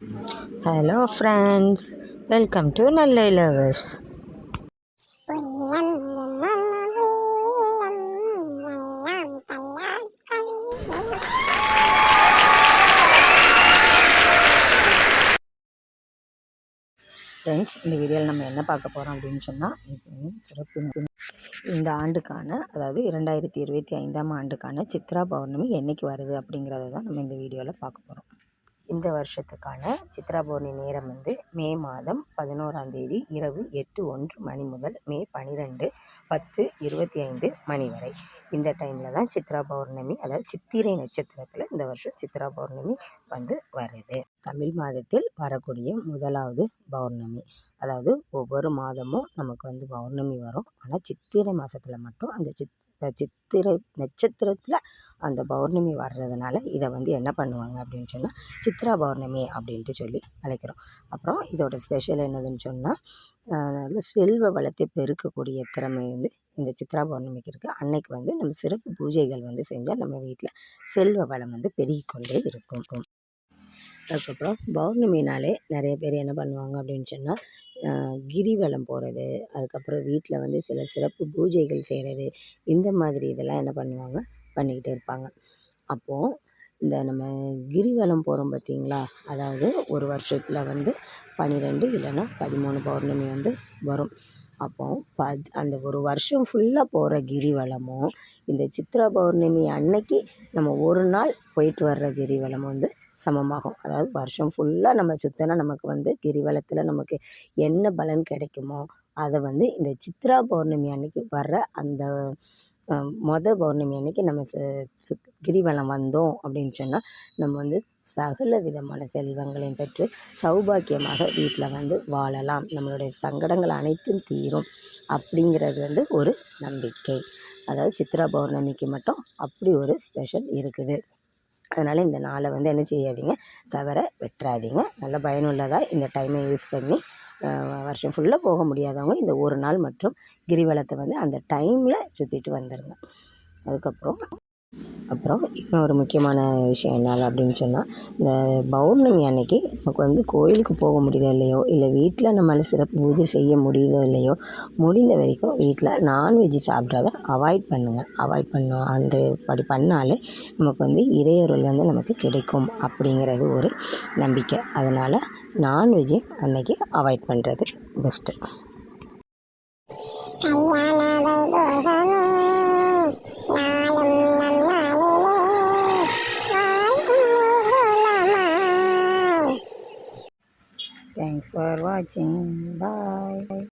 Hello friends welcome to நல்ல lovers friends இந்த வீடியோவில் நம்ம என்ன பார்க்க போகிறோம் அப்படின்னு சொன்னால் சிறப்பு இந்த ஆண்டுக்கான அதாவது இரண்டாயிரத்தி இருபத்தி ஐந்தாம் ஆண்டுக்கான சித்ரா பௌர்ணமி என்றைக்கு வருது அப்படிங்கிறத தான் நம்ம இந்த வீடியோவில் பார்க்க போகிறோம் இந்த வருஷத்துக்கான சித்ரா பௌர்ணமி நேரம் வந்து மே மாதம் பதினோராம் தேதி இரவு எட்டு ஒன்று மணி முதல் மே பன்னிரெண்டு பத்து இருபத்தி ஐந்து மணி வரை. இந்த டைமில் தான் சித்ரா பௌர்ணமி அதாவது சித்திரை நட்சத்திரத்தில் இந்த வருஷம் சித்ரா பௌர்ணமி வந்து வருது. தமிழ் மாதத்தில் வரக்கூடிய முதலாவது பௌர்ணமி. அதாவது ஒவ்வொரு மாதமும் நமக்கு வந்து பௌர்ணமி வரும். ஆனால் சித்திரை மாதத்தில் மட்டும் அந்த சித் சித்திரை நட்சத்திரத்தில் அந்த பௌர்ணமி வர்றதுனால இதை வந்து என்ன பண்ணுவாங்க அப்படின்னு சொன்னால் சித்ரா பௌர்ணமி அப்படின்ட்டு சொல்லி அழைக்கிறோம். அப்புறம் இதோட ஸ்பெஷல் என்னதுன்னு சொன்னால் செல்வ வளத்தை பெருக்கக்கூடிய திறமை வந்து இந்த சித்ரா பௌர்ணமிக்கு இருக்குது அன்னைக்கு வந்து நம்ம சிறப்பு பூஜைகள் வந்து செஞ்சால் நம்ம வீட்டில் செல்வ வளம் வந்து பெருகிக்கொண்டே இருக்கும். அதுக்கப்புறம் பௌர்ணமினாலே நிறைய பேர் என்ன பண்ணுவாங்க அப்படின்னு சொன்னால் கிரிவலம் போகிறது அதுக்கப்புறம் வீட்டில் வந்து சில சிறப்பு பூஜைகள் செய்கிறது இந்த மாதிரி இதெல்லாம் என்ன பண்ணுவாங்க? பண்ணிக்கிட்டு இருப்பாங்க. அப்போது இந்த நம்ம கிரிவலம் போகிறோம் பார்த்தீங்களா அதாவது ஒரு வருஷத்தில் வந்து பன்னிரெண்டு இல்லைன்னா பதிமூணு பௌர்ணமி வந்து வரும். அப்போ பத் அந்த ஒரு வருஷம் ஃபுல்லாக போகிற கிரிவலமும் இந்த சித்ரா பௌர்ணமி அன்னைக்கு நம்ம ஒரு நாள் போயிட்டு வர்ற கிரிவலம் வந்து சமமாகும். அதாவது வருஷம் ஃபுல்லாக நம்ம சுத்தினா நமக்கு வந்து கிரிவலத்தில் நமக்கு என்ன பலன் கிடைக்குமோ அதை வந்து இந்த சித்ரா பௌர்ணமி அன்னைக்கு வர்ற அந்த மொத பௌர்ணமி அன்னைக்கு நம்ம சு சு கிரிவலம் வந்தோம் அப்படின்னு சொன்னால் நம்ம வந்து சகல விதமான செல்வங்களையும் பெற்று சௌபாக்கியமாக வீட்டில் வந்து வாழலாம். நம்மளுடைய சங்கடங்கள் அனைத்தும் தீரும் அப்படிங்கிறது வந்து ஒரு நம்பிக்கை. அதாவது சித்ரா பௌர்ணமிக்கு மட்டும் அப்படி ஒரு ஸ்பெஷல் இருக்குது. அதனால் இந்த நாளை வந்து என்ன செய்யாதீங்க? தவிர வெட்டுறாதீங்க. நல்ல பயனுள்ளதாக இந்த டைமை யூஸ் பண்ணி வருஷம் ஃபுல்லாக போக முடியாதவங்க இந்த ஒரு நாள் மற்றும் கிரிவலத்தை வந்து அந்த டைமில் சுற்றிட்டு வந்துடுங்க அதுக்கப்புறம் அப்புறம் இன்னொரு முக்கியமான விஷயம் என்ன அப்படின்னு சொன்னால் இந்த பௌர்ணமி அன்னைக்கு நமக்கு வந்து கோயிலுக்கு போக முடியுதோ இல்லையோ இல்லை வீட்டில் நம்மளால் சிறப்பு பூஜை செய்ய முடியுதோ இல்லையோ முடிந்த வரைக்கும் வீட்டில் நான்வெஜ் சாப்பிட்றத அவாய்ட் பண்ணுங்கள் அவாய்ட் பண்ணோம் அந்த படி பண்ணாலே நமக்கு வந்து இறையருள் வந்து நமக்கு கிடைக்கும் அப்படிங்கிறது ஒரு நம்பிக்கை. அதனால் நான்வெஜ்ஜை அன்னைக்கு அவாய்ட் பண்ணுறது பெஸ்ட்டு for watching. Bye.